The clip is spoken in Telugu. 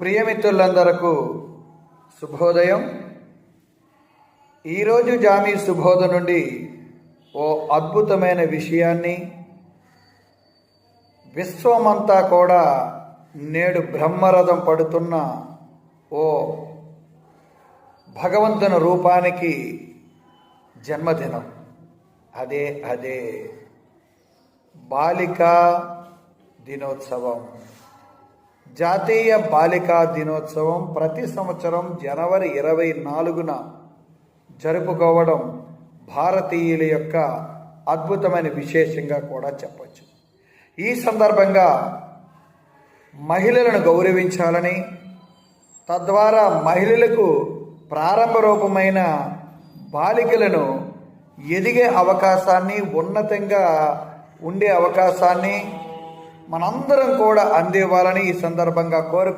ప్రియమిత్రులందరకు శుభోదయం. ఈరోజు జామీ శుభోద నుండి ఓ అద్భుతమైన విషయాన్ని విశ్వమంతా కూడా నేడు బ్రహ్మరథం పడుతున్న ఓ భగవంతుని రూపానికి జన్మదినం. అదే అదే బాలికా దినోత్సవం. జాతీయ బాలికా దినోత్సవం ప్రతి సంవత్సరం జనవరి ఇరవై నాలుగున జరుపుకోవడం భారతీయుల యొక్క అద్భుతమైన విశేషంగా కూడా చెప్పచ్చు. ఈ సందర్భంగా మహిళలను గౌరవించాలని తద్వారా మహిళలకు ప్రారంభ రూపమైన బాలికలను ఎదిగే అవకాశాన్ని ఉన్నతంగా ఉండే అవకాశాన్ని మనందరం కూడా అందివ్వాలని ఈ సందర్భంగా కోరుకు